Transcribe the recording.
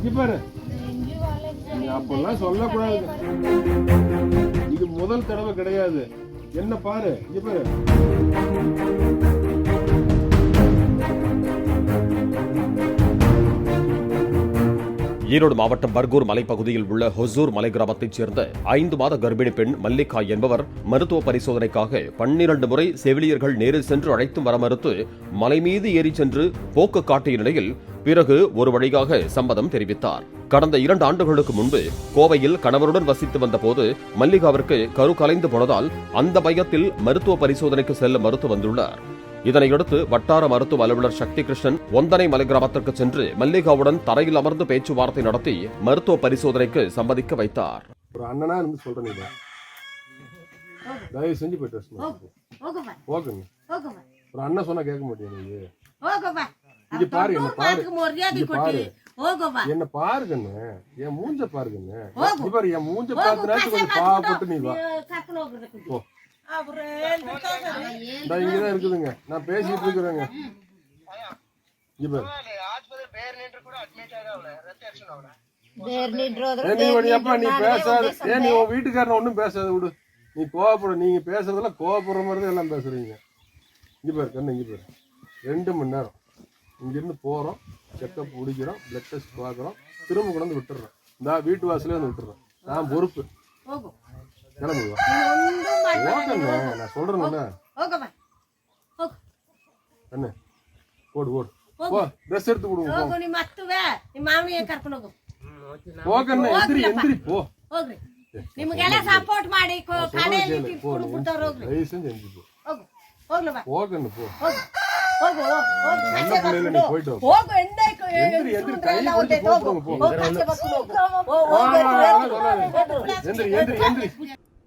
இங்க பாரு. அப்பெல்லாம் சொல்லக்கூடாது. இது முதல் தடவை கிடையாது. என்ன பாரு இங்க ஈரோடு மாவட்டம் பர்கூர் மலைப்பகுதியில் உள்ள ஹொசூர் மலை கிராமத்தைச் சேர்ந்த ஐந்து மாத கர்ப்பிணி பெண் மல்லிகா என்பவர் மருத்துவ பரிசோதனைக்காக பன்னிரண்டு முறை செவிலியர்கள் நேரில் சென்று அழைத்தும் வர மறுத்து மலை மீது ஏறி சென்று போக்கு காட்டிய நிலையில் பிறகு ஒரு வழியாக சம்மதம் தெரிவித்தார். கடந்த இரண்டு ஆண்டுகளுக்கு முன்பு கோவையில் கணவருடன் வசித்து வந்தபோது மல்லிகாவிற்கு கரு கலைந்து போனதால் அந்த பயத்தில் மருத்துவ பரிசோதனைக்கு செல்ல மறுத்து வந்துள்ளார். இதனையடுத்து வட்டார மருத்துவ அலுவலர் சக்தி கிருஷ்ணன் ஒந்தனை மலை கிராமத்திற்கு சென்று மல்லிகாவுடன் தரையில் அமர்ந்து பேச்சுவார்த்தை நடத்தி மருத்துவ பரிசோதனைக்கு சம்மதிக்க வைத்தார். ஒரு அண்ணனா ஒரு அண்ணன் சொன்னா கேட்க மாட்டேங்குது பாரு. என்ன பாரு. என்ன பாருங்கண்ணு. என் மூஞ்ச பாருங்க பாரு கொஞ்சம் பாவப்பட்டு நீ வா. இங்கதான் இருக்குதுங்க. நான் பேசிட்டு இருக்கிறேங்க. இப்ப வீட்டுக்காரன் ஒண்ணும் பேசாத விடு. நீ கோவப்பட நீங்க பேசுறதுல கோவப்படுற மாதிரி எல்லாம் பேசுறீங்க. இங்க பாரு கண்ணு இங்க பாரு. ரெண்டு மணி நேரம். இங்கிருந்து போகிறோம் செக்கப் முடிக்கிறோம் பிளட் பார்க்குறோம். திரும்ப கொண்டு வந்து விட்டுறேன் நான் வீட்டு வாசலே விட்டுறேன் நான் பொறுப்பு. கிளம்புவேன் கிளம்புவா ನೀನೊಂದು ಮಾಡ್ಬೇಡ. ஓகண்ணே நான் சொல்றேன்ல ಹೋಗವ್ವ ಹೋಗು கண்ணு ஓடு ஓடு போ ட்ரெஸ் எடுத்து கொடுங்க போ ಹೋಗು ನಿಮ್ಮ ಅತ್ತುವೆ ನಿಮ್ಮ ಮಾವಿಯ ಕರ್ಕೊಂಡು ಹೋಗು போக்கண்ணே எந்திரி எந்திரி போ ಹೋಗ್ರಿ ನಿಮ್ಗೆಲ್ಲ ಸಪೋರ್ಟ್ ಮಾಡಿ ಕೊ- ಕಡೆಯಲ್ಲಿ கேளு போ ಕಿತ್ಕೊಂಡು ಬಿಟ್ಟವ್ರು ಹೋಗ್ರಿ தயவு செஞ்சு எந்திரி போ ಹೋಗು ಹೋಗ್ಲವ್ವ போக்கண்ணு போ ಹೋಗು ಹೋಗು ಹೋಗು நல்ல ಕಚ್ಚೆ பிள்ளைல நீ ಬರ್ಕೊಂಡು போயிட்டு வா ಹೋಗು ಎಂದೇ எந்திரி எந்திரி கை பிடிச்சி கூப்பிடுங்க போ ಹೋಗು ಕಚ್ಚೆ ಬರ್ಕೊಂಡು ಹೋಗು ಹೋಗು ஆ, அதெல்லாம் சொல்லாத.